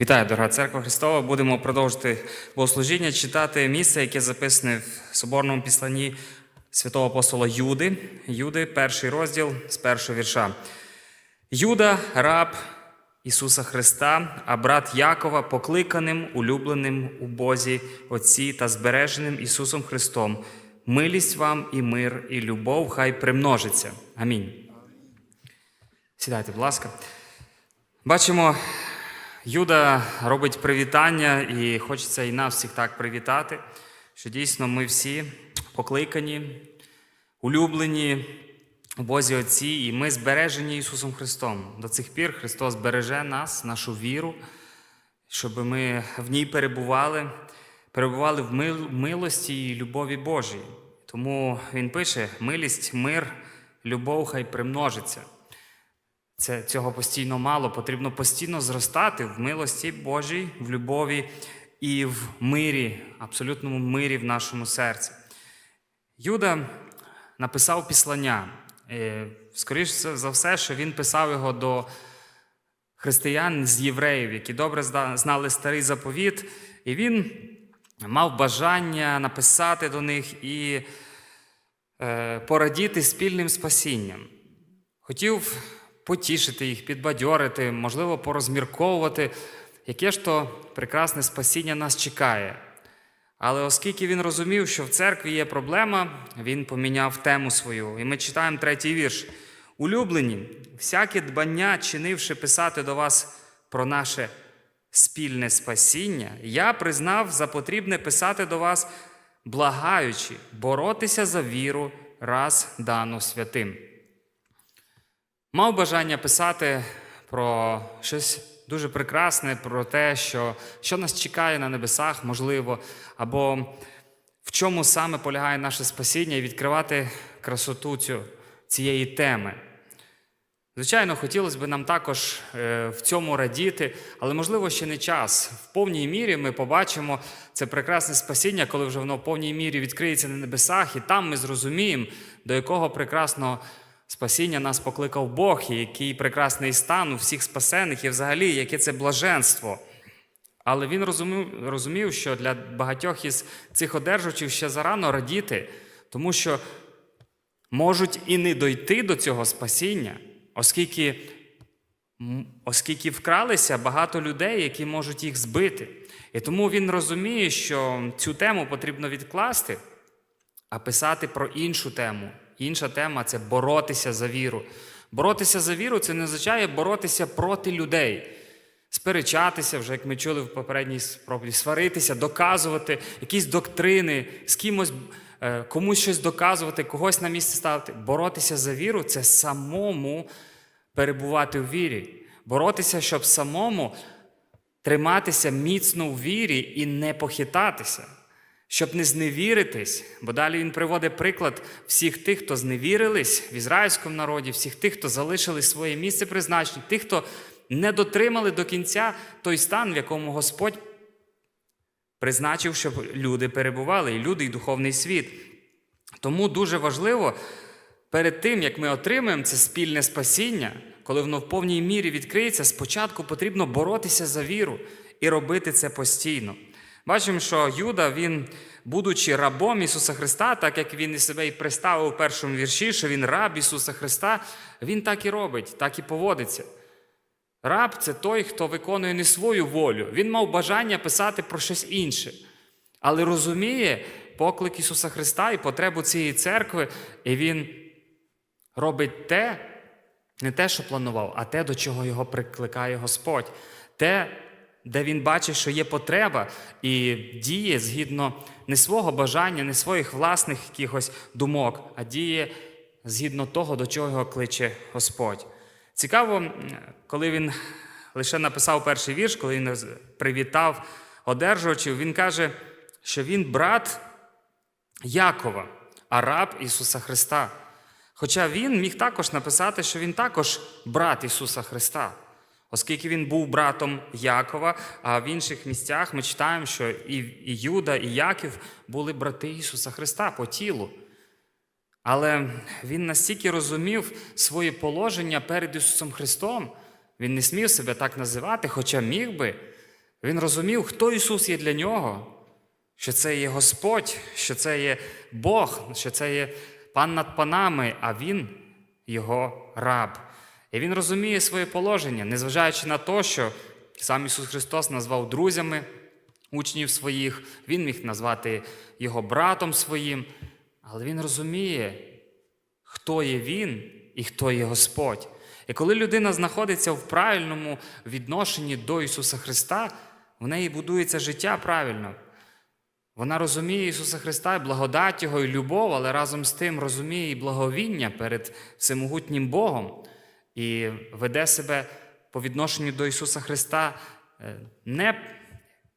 Вітаю, дорога церква Христова. Будемо продовжити богослужіння, читати місце, яке записане в соборному післанні святого апостола Юди. Юди, перший розділ з першого вірша. Юда, раб Ісуса Христа, а брат Якова, покликаним, улюбленим у Бозі Отці та збереженим Ісусом Христом. Милість вам і мир, і любов хай примножиться. Амінь. Сідайте, будь ласка. Бачимо, Юда робить привітання, і хочеться і нас всіх так привітати, що дійсно ми всі покликані, улюблені у Бозі Отці, і ми збережені Ісусом Христом. До цих пір Христос береже нас, нашу віру, щоб ми в ній перебували, перебували в милості і любові Божій. Тому Він пише: милість, мир, любов хай примножиться. Це цього постійно мало. Потрібно постійно зростати в милості Божій, в любові і в мирі, абсолютному мирі в нашому серці. Юда написав післання. Е, Скоріше за все, що він писав його до християн з євреїв, які добре знали старий заповіт, і він мав бажання написати до них і е, порадіти спільним спасінням. Хотів потішити їх, підбадьорити, можливо, порозмірковувати, яке ж то прекрасне спасіння нас чекає. Але оскільки він розумів, що в церкві є проблема, він поміняв тему свою. І ми читаємо третій вірш. Улюблені, всяке дбання, чинивши писати до вас про наше спільне спасіння, я признав за потрібне писати до вас, благаючи, боротися за віру, раз дану святим. Мав бажання писати про щось дуже прекрасне, про те, що, що нас чекає на небесах, можливо, або в чому саме полягає наше спасіння, і відкривати красоту цю, цієї теми. Звичайно, хотілося б нам також е, в цьому радіти, але можливо ще не час. В повній мірі ми побачимо це прекрасне спасіння, коли вже воно в повній мірі відкриється на небесах, і там ми зрозуміємо, до якого прекрасного спасіння нас покликав Бог, і який прекрасний стан у всіх спасених, і взагалі, яке це блаженство. Але він розумів, розумів, що для багатьох із цих одержувачів ще зарано радіти, тому що можуть і не дойти до цього спасіння, оскільки, оскільки вкралися багато людей, які можуть їх збити. І тому він розуміє, що цю тему потрібно відкласти, а писати про іншу тему. Інша тема це боротися за віру. Боротися за віру це не означає боротися проти людей, сперечатися, вже як ми чули в попередній спробі, сваритися, доказувати якісь доктрини, з кимось е, комусь щось доказувати, когось на місце ставити. Боротися за віру це самому перебувати в вірі. Боротися, щоб самому триматися міцно в вірі і не похитатися, щоб не зневіритись. Бо далі він приводить приклад всіх тих, хто зневірились в ізраїльському народі, всіх тих, хто залишили своє місце призначення, тих, хто не дотримали до кінця той стан, в якому Господь призначив, щоб люди перебували, і люди, і духовний світ. Тому дуже важливо перед тим, як ми отримаємо це спільне спасіння, коли воно в повній мірі відкриється, спочатку потрібно боротися за віру і робити це постійно. Бачимо, що Юда, він, будучи рабом Ісуса Христа, так як він і себе і представив у першому вірші, що він раб Ісуса Христа, він так і робить, так і поводиться. Раб це той, хто виконує не свою волю. Він мав бажання писати про щось інше, але розуміє поклик Ісуса Христа і потребу цієї церкви, і він робить те, не те, що планував, а те, до чого його прикликає Господь. Те, де він бачить, що є потреба, і діє згідно не свого бажання, не своїх власних якихось думок, а діє згідно того, до чого його кличе Господь. Цікаво, коли він лише написав перший вірш, коли він привітав одержувачів, він каже, що він брат Якова, а раб Ісуса Христа. Хоча він міг також написати, що він також брат Ісуса Христа, оскільки він був братом Якова, а в інших місцях ми читаємо, що і, Юда, і Яків були брати Ісуса Христа по тілу. Але він настільки розумів своє положення перед Ісусом Христом, він не смів себе так називати, хоча міг би, Він розумів, хто Ісус є для нього, що це є Господь, що це є Бог, що це є пан над панами, а Він його раб. І він розуміє своє положення, незважаючи на те, що сам Ісус Христос назвав друзями учнів своїх, Він міг назвати його братом своїм, але він розуміє, хто є Він і хто є Господь. І коли людина знаходиться в правильному відношенні до Ісуса Христа, в неї будується життя правильно. Вона розуміє Ісуса Христа, і благодать Його і любов, але разом з тим розуміє і благовіння перед всемогутнім Богом і веде себе по відношенню до Ісуса Христа е, не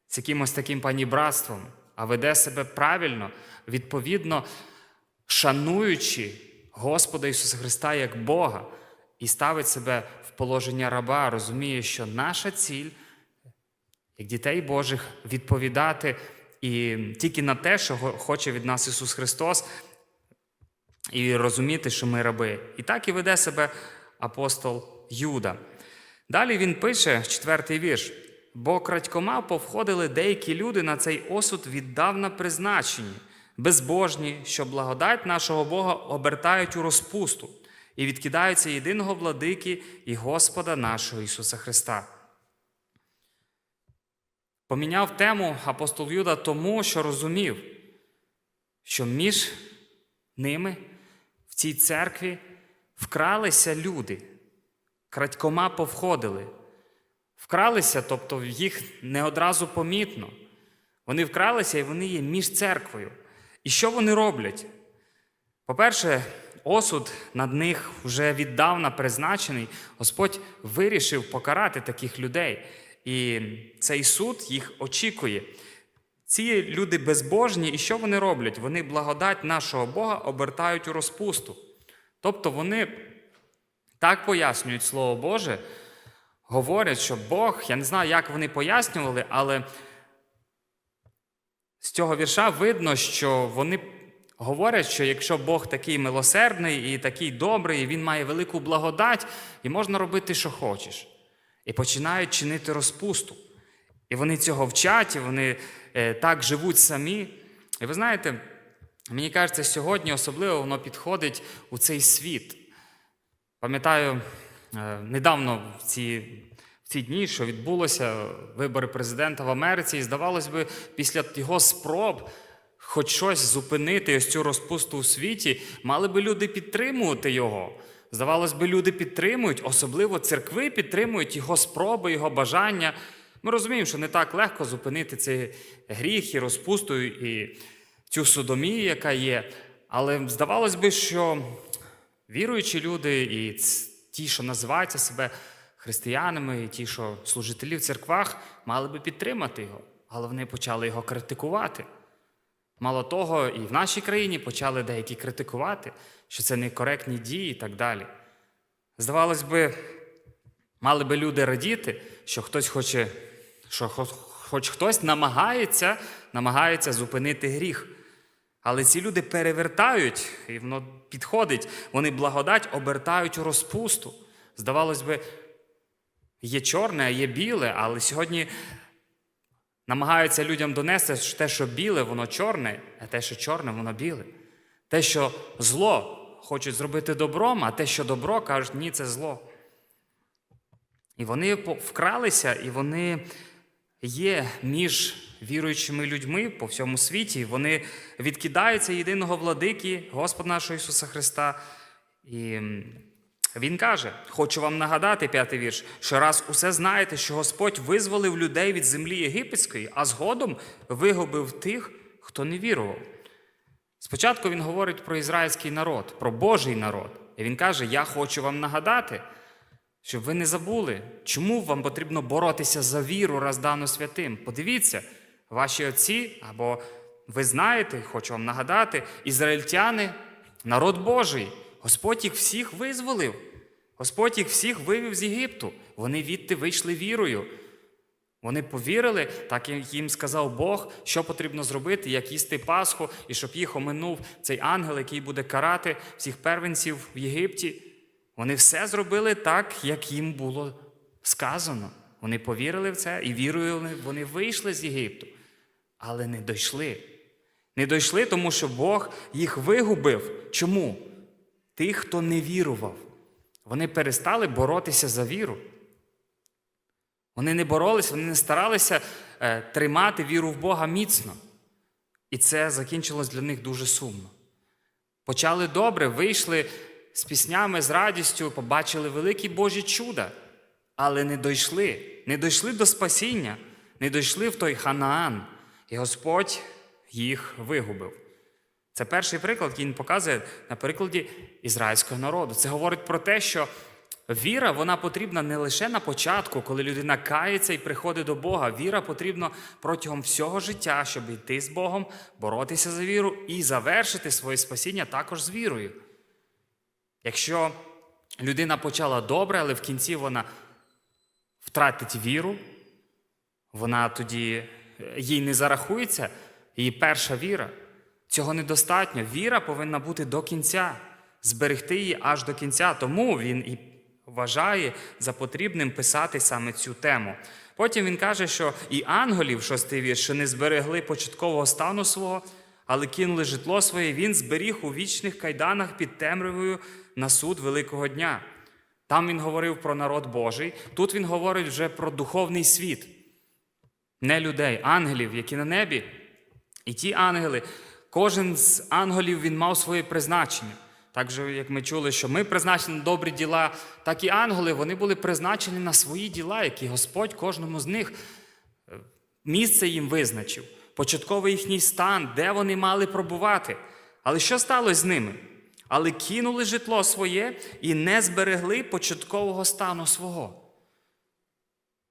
з якимось таким панібратством, а веде себе правильно, відповідно, шануючи Господа Ісуса Христа як Бога і ставить себе в положення раба, розуміє, що наша ціль, як дітей Божих, відповідати і тільки на те, що хоче від нас Ісус Христос, і розуміти, що ми раби. І так і веде себе апостол Юда. Далі він пише, четвертий вірш. Бо крадькома повходили деякі люди на цей осуд віддавна призначені, безбожні, що благодать нашого Бога обертають у розпусту і відкидаються єдиного владики і Господа нашого Ісуса Христа. Поміняв тему апостол Юда тому, що розумів, що між ними в цій церкві вкралися люди, крадькома повходили. Вкралися, тобто їх не одразу помітно. Вони вкралися і вони є між церквою. І що вони роблять? По-перше, осуд над них вже віддавна призначений. Господь вирішив покарати таких людей. І цей суд їх очікує. Ці люди безбожні, і що вони роблять? Вони благодать нашого Бога обертають у розпусту. Тобто вони так пояснюють Слово Боже, говорять, що Бог, я не знаю, як вони пояснювали, але з цього вірша видно, що вони говорять, що якщо Бог такий милосердний і такий добрий, і Він має велику благодать, і можна робити, що хочеш. І починають чинити розпусту. І вони цього вчать, і вони е, так живуть самі. І ви знаєте, мені кажеться, сьогодні особливо воно підходить у цей світ. Пам'ятаю, е, недавно в ці, в ці дні, що відбулося вибори президента в Америці, і здавалось би, після його спроб хоч щось зупинити, ось цю розпусту у світі, мали би люди підтримувати його. Здавалось би, люди підтримують, особливо церкви підтримують його спроби, його бажання. Ми розуміємо, що не так легко зупинити цей гріх і розпусту, і цю содомію, яка є. Але здавалось би, що віруючі люди і ті, що називаються себе християнами, і ті, що служителі в церквах, мали би підтримати його, але вони почали його критикувати. Мало того, і в нашій країні почали деякі критикувати, що це некоректні дії і так далі. Здавалось би, мали би люди радіти, що хтось хоче, що хоч хтось намагається, намагається зупинити гріх. Але ці люди перевертають, і воно підходить, вони благодать обертають у розпусту. Здавалось би, є чорне, а є біле, але сьогодні намагаються людям донести, що те, що біле, воно чорне, а те, що чорне, воно біле. Те, що зло хочуть зробити добром, а те, що добро, кажуть, ні, це зло. І вони вкралися, і вони є між віруючими людьми по всьому світі. Вони відкидаються єдиного владики, Господа нашого Ісуса Христа. І він каже: хочу вам нагадати, п'ятий вірш, що раз усе знаєте, що Господь визволив людей від землі єгипетської, а згодом вигубив тих, хто не вірував. Спочатку він говорить про ізраїльський народ, про Божий народ. І він каже: Я хочу вам нагадати, щоб ви не забули, чому вам потрібно боротися за віру, роздану святим. Подивіться, ваші отці, або ви знаєте, хочу вам нагадати, ізраїльтяни, народ Божий. Господь їх всіх визволив. Господь їх всіх вивів з Єгипту. Вони відти вийшли вірою. Вони повірили, так як їм сказав Бог, що потрібно зробити, як їсти Пасху, і щоб їх оминув цей ангел, який буде карати всіх первенців в Єгипті. Вони все зробили так, як їм було сказано. Вони повірили в це і вірою вони- вони вийшли з Єгипту, але не дійшли. Не дійшли, тому що Бог їх вигубив. Чому? Тих, хто не вірував. Вони перестали боротися за віру. Вони не боролися, вони не старалися е, тримати віру в Бога міцно. І це закінчилось для них дуже сумно. Почали добре, вийшли з піснями, з радістю, побачили великі Божі чуда, але не дійшли, не дійшли до спасіння, не дійшли в той Ханаан, і Господь їх вигубив. Це перший приклад, який він показує на прикладі ізраїльського народу. Це говорить про те, що віра вона потрібна не лише на початку, коли людина кається і приходить до Бога. Віра потрібна протягом всього життя, щоб йти з Богом, боротися за віру і завершити своє спасіння також з вірою. Якщо людина почала добре, але в кінці вона втратить віру, вона тоді е, їй не зарахується, її перша віра. Цього недостатньо. Віра повинна бути до кінця, зберегти її аж до кінця. Тому він і вважає за потрібним писати саме цю тему. Потім він каже, що і ангелів, шостий вірш, що не зберегли початкового стану свого, але кинули житло своє, він зберіг у вічних кайданах під темрявою на суд Великого дня. Там він говорив про народ Божий, тут він говорить вже про духовний світ, не людей, ангелів, які на небі. І ті ангели, кожен з ангелів він мав своє призначення. Так же, як ми чули, що ми призначені на добрі діла, так і ангели вони були призначені на свої діла, які Господь кожному з них е, місце їм визначив, початковий їхній стан, де вони мали пробувати. Але що сталося з ними? Але кинули житло своє і не зберегли початкового стану свого.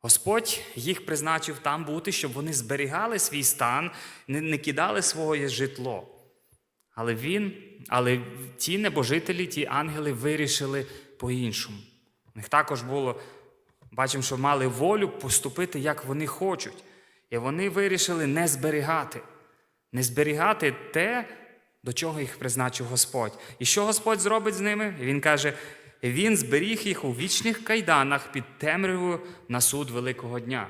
Господь їх призначив там бути, щоб вони зберігали свій стан, не, кидали своє житло. Але він, але ті небожителі, ті ангели вирішили по-іншому. У них також було, бачимо, що мали волю поступити, як вони хочуть. І вони вирішили не зберігати, не зберігати те, до чого їх призначив Господь. І що Господь зробить з ними? Він каже: Він зберіг їх у вічних кайданах під темрявою на суд Великого дня.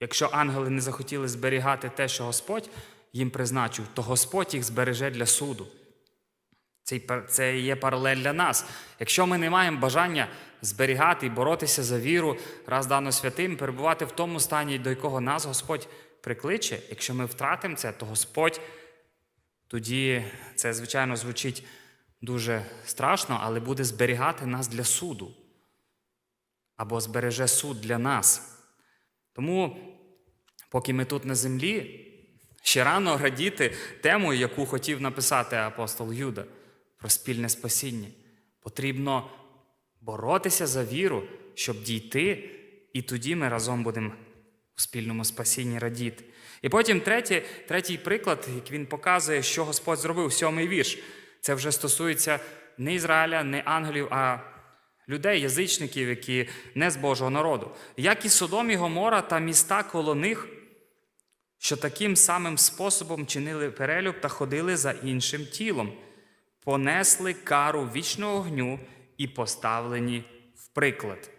Якщо ангели не захотіли зберігати те, що Господь їм призначив, то Господь їх збереже для суду. Це, є паралель для нас. Якщо ми не маємо бажання зберігати і боротися за віру, раз дано святим, перебувати в тому стані, до якого нас Господь прикличе, якщо ми втратимо це, то Господь тоді це, звичайно, звучить дуже страшно, але буде зберігати нас для суду. Або збереже суд для нас. Тому, поки ми тут на землі, ще рано радіти тему, яку хотів написати апостол Юда про спільне спасіння. Потрібно боротися за віру, щоб дійти, і тоді ми разом будемо в спільному спасінні радіти. І потім третє, третій приклад, як він показує, що Господь зробив, сьомий вірш. Це вже стосується не Ізраїля, не ангелів, а людей, язичників, які не з Божого народу. Як і Содом і Гомора та міста коло них, що таким самим способом чинили перелюб та ходили за іншим тілом, понесли кару вічного огню і поставлені в приклад.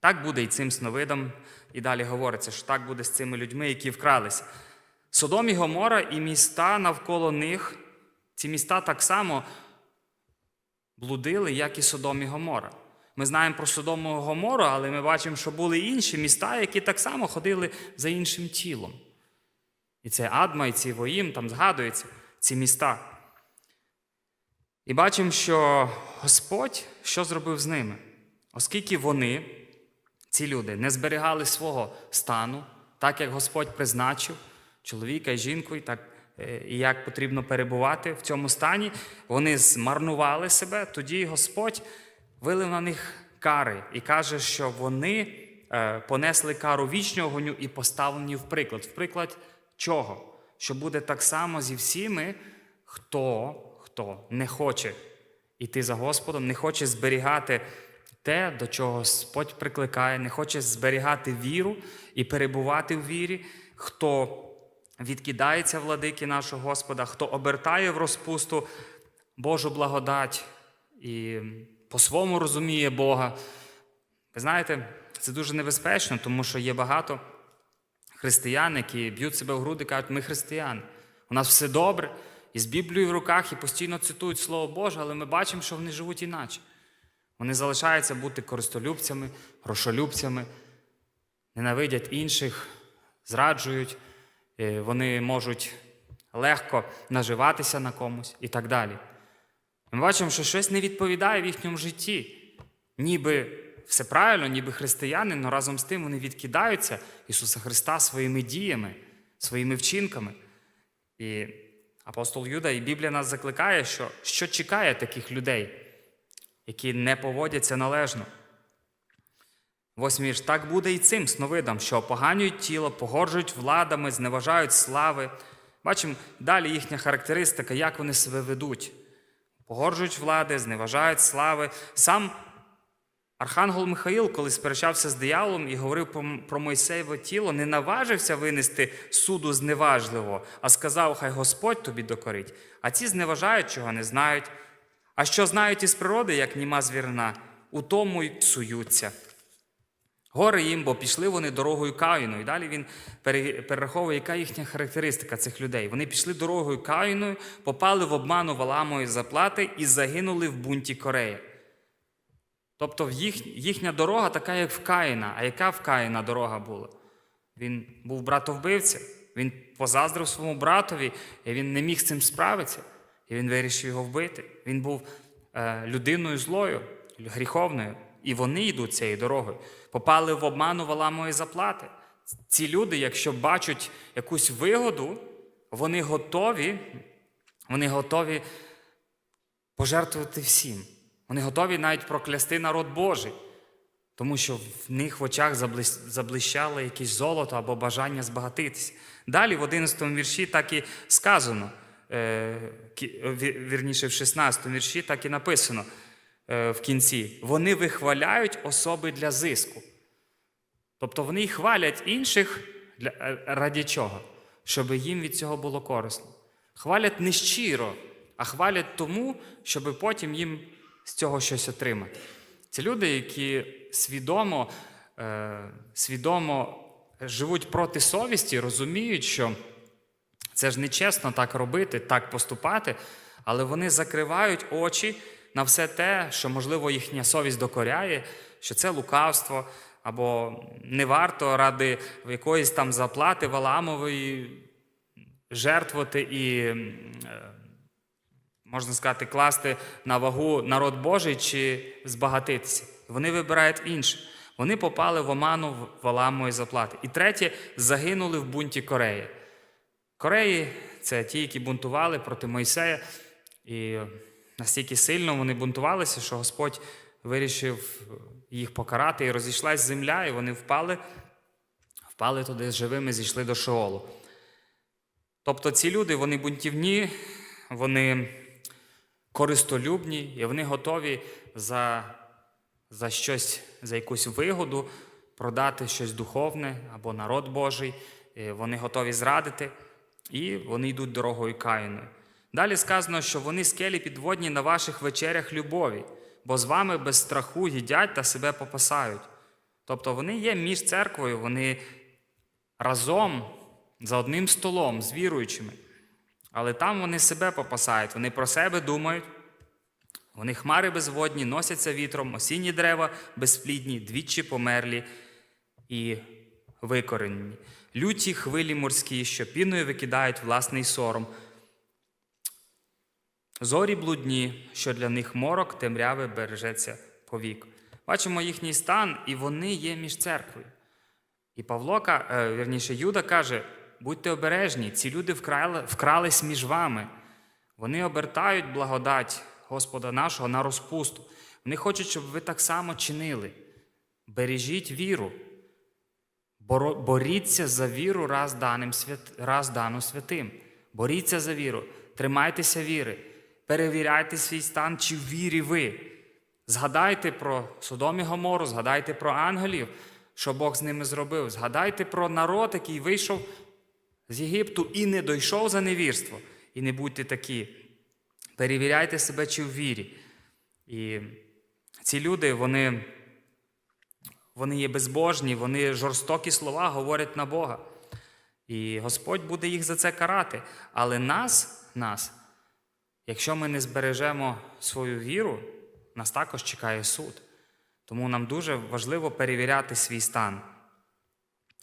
Так буде і цим сновидам, і далі говориться, що так буде з цими людьми, які вкралися. Содом і Гомора і міста навколо них, ці міста так само блудили, як і Содом і Гомора. Ми знаємо про Содому і Гомору, але ми бачимо, що були інші міста, які так само ходили за іншим тілом. І це Адма, і ці Воїм, там згадуються ці міста. І бачимо, що Господь що зробив з ними? Оскільки вони, ці люди, не зберігали свого стану, так як Господь призначив чоловіка і жінку, і так, е, і як потрібно перебувати в цьому стані, вони змарнували себе, тоді Господь вилив на них кари і каже, що вони е, понесли кару вічного вогню і поставлені в приклад. В приклад чого? Що буде так само зі всіми, хто, хто не хоче іти за Господом, не хоче зберігати те, до чого Господь прикликає, не хоче зберігати віру і перебувати в вірі, хто відкидається владики нашого Господа, хто обертає в розпусту Божу благодать і по-своєму розуміє Бога, Ви знаєте, це дуже небезпечно, тому що є багато християн, які б'ють себе в груди кажуть, ми християни. У нас все добре, і з Біблією в руках, і постійно цитують Слово Боже, але ми бачимо, що вони живуть іначе. Вони залишаються бути користолюбцями, грошолюбцями, ненавидять інших, зраджують, е, вони можуть легко наживатися на комусь і так далі. Ми бачимо, що щось не відповідає в їхньому житті. Ніби все правильно, ніби християни, але разом з тим вони відкидаються Ісуса Христа своїми діями, своїми вчинками. І апостол Юда і Біблія нас закликає, що, що чекає таких людей, які не поводяться належно. Восьмий вірш. Так буде і цим сновидам, що опоганюють тіло, погоржують владами, зневажають слави. Бачимо далі їхня характеристика, як вони себе ведуть. Погоржують влади, зневажають слави. Сам Архангел Михаїл, коли сперечався з дияволом і говорив про- Мойсеєве тіло, не наважився винести суду зневажливо, а сказав, хай Господь тобі докорить. А ці зневажають, чого не знають. А що знають із природи, як німа звірна, у тому й псуються. Горе їм, бо пішли вони дорогою Каїну. І далі він перераховує, яка їхня характеристика цих людей. Вони пішли дорогою Каїною, попали в обману Валамої заплати і загинули в бунті Кореї. Тобто їх, їхня дорога така, як в Каїна. А яка в Каїна дорога була? Він був братовбивця, він позаздрив своєму братові, і він не міг з цим справитися. І він вирішив його вбити. Він був е, людиною злою, гріховною. І вони йдуть цією дорогою. Попали в обману Валамої заплати. Ці люди, якщо бачать якусь вигоду, вони готові, вони готові пожертвувати всім. Вони готові навіть проклясти народ Божий, тому що в них в очах заблищало якесь золото або бажання збагатитися. Далі в 11 вірші так і сказано, е, вірніше в 16 вірші так і написано е, в кінці. Вони вихваляють особи для зиску. Тобто вони хвалять інших е, раді чого? Щоб їм від цього було корисно. Хвалять не щиро, а хвалять тому, щоб потім їм з цього щось отримати. Це люди, які свідомо, е, свідомо живуть проти совісті, розуміють, що це ж нечесно так робити, так поступати, але вони закривають очі на все те, що, можливо, їхня совість докоряє, що це лукавство, або не варто ради якоїсь там заплати Валамової жертвувати і, е, можна сказати, класти на вагу народ Божий чи збагатитися. Вони вибирають інше. Вони попали в оману в- Валамової заплати. І третє, загинули в бунті Кореї. Кореї це ті, які бунтували проти Мойсея, і настільки сильно вони бунтувалися, що Господь вирішив їх покарати, і розійшлась земля, і вони впали, впали туди живими, зійшли до Шеолу. Тобто ці люди, вони бунтівні, вони користолюбні, і вони готові за, за щось, за якусь вигоду продати щось духовне або народ Божий. І Вони готові зрадити, і вони йдуть дорогою Каїною. Далі сказано, що вони скелі підводні на ваших вечерях любові, бо з вами без страху їдять та себе попасають. Тобто вони є між церквою, вони разом за одним столом з віруючими. Але там вони себе попасають, вони про себе думають. Вони хмари безводні, носяться вітром, осінні дерева безплідні, двічі померлі і викорені. Люті хвилі морські, що піною викидають власний сором. Зорі блудні, що для них морок темряви бережеться повік. Бачимо їхній стан, і вони є між церквою. І Павло, ка- е, вірніше, Юда каже: будьте обережні, ці люди вкрали, вкрались між вами. Вони обертають благодать Господа нашого на розпусту. Вони хочуть, щоб ви так само чинили. Бережіть віру. Боріться за віру раз, даним раз дану святим. Боріться за віру, тримайтеся віри, перевіряйте свій стан, чи в вірі ви. Згадайте про Содом і Гомору, згадайте про ангелів, що Бог з ними зробив. Згадайте про народ, який вийшов з Єгипту і не дійшов за невірство. І не будьте такі. Перевіряйте себе, чи в вірі. І ці люди, вони вони є безбожні, вони жорстокі слова говорять на Бога. І Господь буде їх за це карати. Але нас, нас, якщо ми не збережемо свою віру, нас також чекає суд. Тому нам дуже важливо перевіряти свій стан.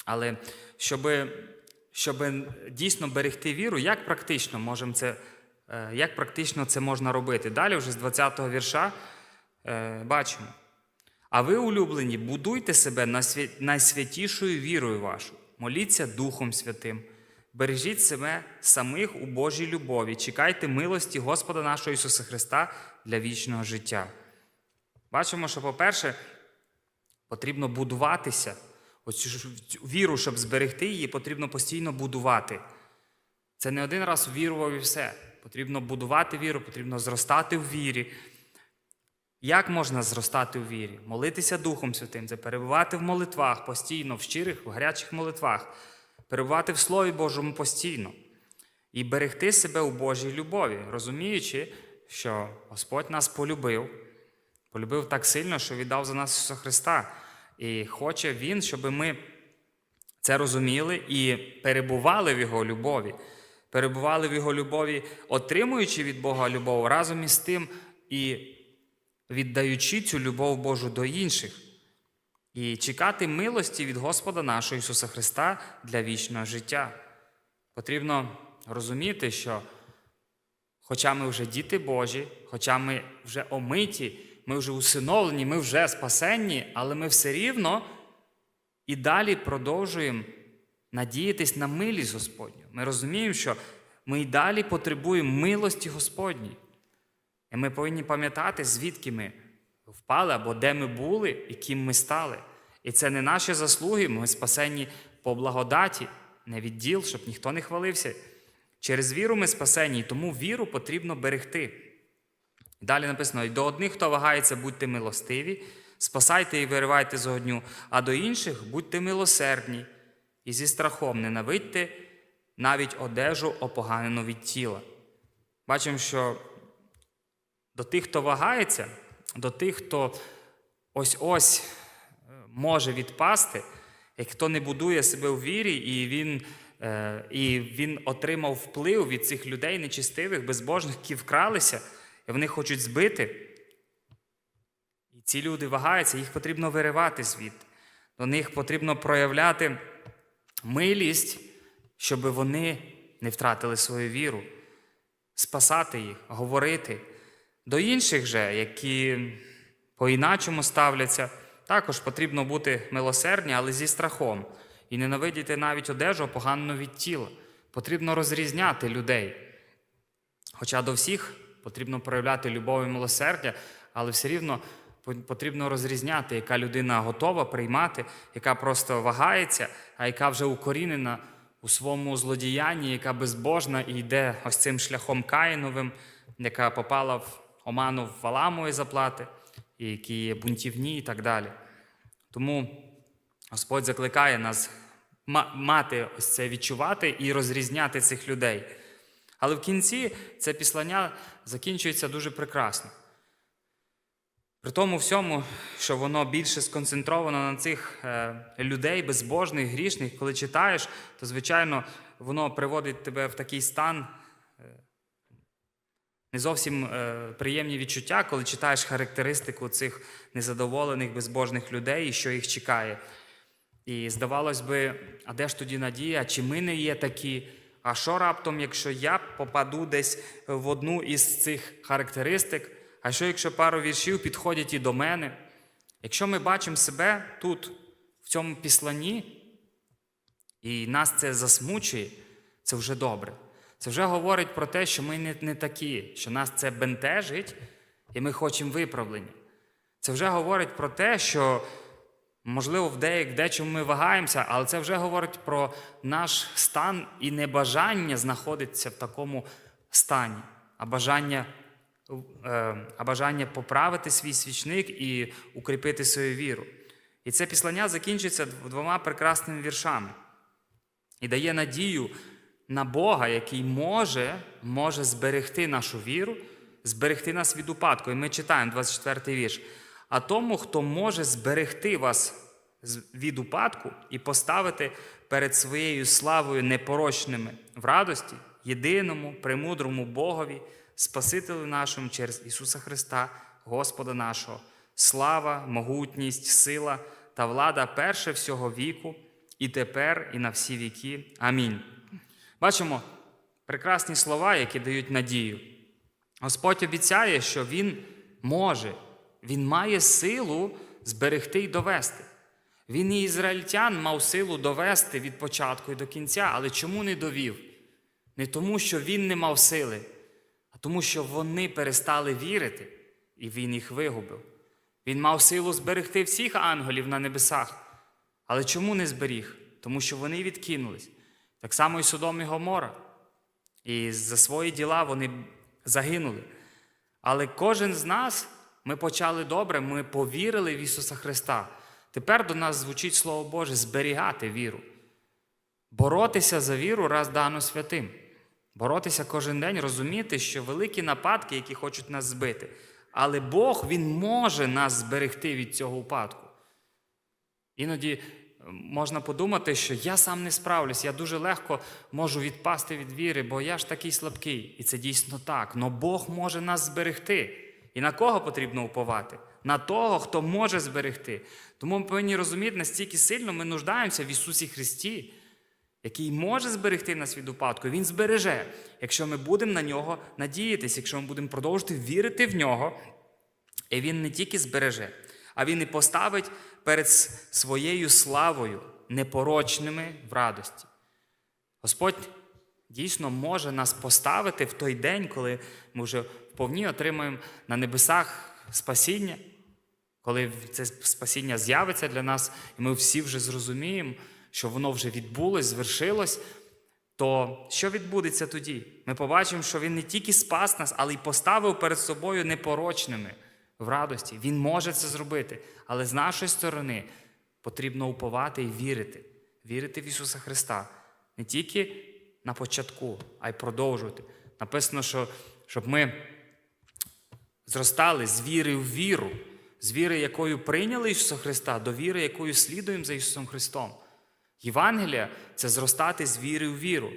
Але щоб, щоб дійсно берегти віру, як практично можемо це, е, як практично це можна робити? Далі, вже з 20-го вірша, е, бачимо. А ви, улюблені, будуйте себе найсвятішою вірою вашу, моліться Духом Святим, бережіть себе самих у Божій любові, чекайте милості Господа нашого Ісуса Христа для вічного життя. Бачимо, що, по-перше, потрібно будуватися. Оцю віру, щоб зберегти її, потрібно постійно будувати. Це не один раз вірував і все. Потрібно будувати віру, потрібно зростати в вірі. Як можна зростати у вірі? Молитися Духом Святим, це перебувати в молитвах постійно, в щирих, в гарячих молитвах, перебувати в Слові Божому постійно і берегти себе у Божій любові, розуміючи, що Господь нас полюбив, полюбив так сильно, що віддав за нас Ісуса Христа. І хоче Він, щоб ми це розуміли і перебували в Його любові. Перебували в Його любові, отримуючи від Бога любов разом із тим і віддаючи цю любов Божу до інших. І чекати милості від Господа нашого Ісуса Христа для вічного життя. Потрібно розуміти, що хоча ми вже діти Божі, хоча ми вже омиті, ми вже усиновлені, ми вже спасенні, але ми все рівно і далі продовжуємо надіятись на милість Господню. Ми розуміємо, що ми і далі потребуємо милості Господній. І ми повинні пам'ятати, звідки ми впали або де ми були і ким ми стали. І це не наші заслуги, ми спасені по благодаті, не від діл, щоб ніхто не хвалився. Через віру ми спасені, і тому віру потрібно берегти. Далі написано: «І до одних, хто вагається, будьте милостиві, спасайте і виривайте з огню, а до інших будьте милосердні і зі страхом ненавидьте навіть одежу опоганену від тіла. Бачимо, що до тих, хто вагається, до тих, хто ось-ось е, може відпасти, як хто не будує себе у вірі, і він, е, і він отримав вплив від цих людей нечистивих, безбожних, які вкралися, вони хочуть збити. І ці люди вагаються, їх потрібно виривати звідти. До них потрібно проявляти милість, щоб вони не втратили свою віру, спасати їх, говорити. До інших же, які по-іначому ставляться, також потрібно бути милосердні, але зі страхом. І ненавидіти навіть одежу погану від тіла. Потрібно розрізняти людей. Хоча до всіх потрібно проявляти любов і милосердя, але все рівно потрібно розрізняти, яка людина готова приймати, яка просто вагається, а яка вже укорінена у своєму злодіянні, яка безбожна і йде ось цим шляхом Каїновим, яка попала в оману в Валамової заплати, і які є бунтівні і так далі. Тому Господь закликає нас мати ось це відчувати і розрізняти цих людей. Але в кінці це післання закінчується дуже прекрасно. При тому всьому, що воно більше сконцентровано на цих е, людей, безбожних, грішних, коли читаєш, то, звичайно, воно приводить тебе в такий стан е, не зовсім е, приємні відчуття, коли читаєш характеристику цих незадоволених, безбожних людей і що їх чекає. І здавалось би, а де ж тоді надія? Чи ми не є такі? А що раптом, якщо я попаду десь в одну із цих характеристик? А що якщо пару віршів підходять і до мене? Якщо ми бачимо себе тут, в цьому післанні, і нас це засмучує, це вже добре. Це вже говорить про те, що ми не, не такі, що нас це бентежить, і ми хочемо виправлення. Це вже говорить про те, що, можливо, в деяк, дечому ми вагаємося, але це вже говорить про наш стан і небажання знаходитися в такому стані, а бажання, е, а бажання поправити свій свічник і укріпити свою віру. І це післання закінчується двома прекрасними віршами і дає надію на Бога, який може, може зберегти нашу віру, зберегти нас від упадку. І ми читаємо 24 й вірш. А тому, хто може зберегти вас від упадку і поставити перед своєю славою непорочними в радості єдиному, премудрому Богові, Спасителю нашому через Ісуса Христа, Господа нашого, слава, могутність, сила та влада перше всього віку, і тепер, і на всі віки. Амінь. Бачимо прекрасні слова, які дають надію. Господь обіцяє, що Він може, Він має силу зберегти і довести. Він і ізраїльтян мав силу довести від початку і до кінця, але чому не довів? Не тому, що він не мав сили, а тому, що вони перестали вірити, і він їх вигубив. Він мав силу зберегти всіх ангелів на небесах. Але чому не зберіг? Тому що вони відкинулись. Так само і Содом і Гомора. І за свої діла вони загинули. Але кожен з нас, ми почали добре, ми повірили в Ісуса Христа. Тепер до нас звучить Слово Боже зберігати віру. Боротися за віру раз дано святим. Боротися кожен день, розуміти, що великі нападки, які хочуть нас збити. Але Бог Він може нас зберегти від цього упадку. Іноді е, можна подумати, що я сам не справлюсь, я дуже легко можу відпасти від віри, бо я ж такий слабкий. І це дійсно так. Но Бог може нас зберегти. І на кого потрібно уповати? На того, хто може зберегти. Тому ми повинні розуміти, настільки сильно ми нуждаємося в Ісусі Христі, який може зберегти нас від упадку. Він збереже, якщо ми будемо на нього надіятися, якщо ми будемо продовжувати вірити в нього. І він не тільки збереже, а він і поставить перед своєю славою непорочними в радості. Господь дійсно може нас поставити в той день, коли ми вже вповні отримаємо на небесах спасіння, коли це спасіння з'явиться для нас, і ми всі вже зрозуміємо, що воно вже відбулось, звершилось, то що відбудеться тоді? Ми побачимо, що Він не тільки спас нас, але й поставив перед собою непорочними в радості. Він може це зробити. Але з нашої сторони потрібно уповати і вірити, вірити в Ісуса Христа. Не тільки на початку, а й продовжувати. Написано, що щоб ми зростали з віри в віру, з віри, якою прийняли Ісуса Христа, до віри, якою слідуємо за Ісусом Христом. Євангелія це зростати з віри в віру.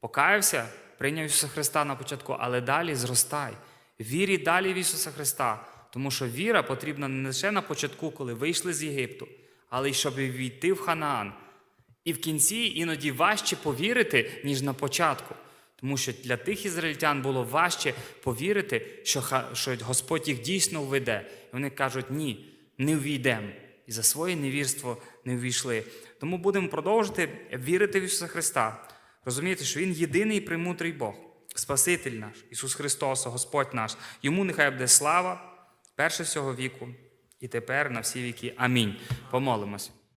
Покаявся, прийняв Ісуса Христа на початку, але далі зростай. Вірі далі в Ісуса Христа. Тому що віра потрібна не лише на початку, коли вийшли з Єгипту, але й щоб війти в Ханаан. І в кінці іноді важче повірити, ніж на початку. Тому що для тих ізраїльтян було важче повірити, що, що Господь їх дійсно введе. І вони кажуть, ні, не ввійдемо. І за своє невірство не ввійшли. Тому будемо продовжувати вірити в Ісуса Христа, розуміти, що Він єдиний і премудрий Бог, Спаситель наш, Ісус Христос, Господь наш. Йому нехай буде слава перше всього віку і тепер на всі віки. Амінь. Помолимось.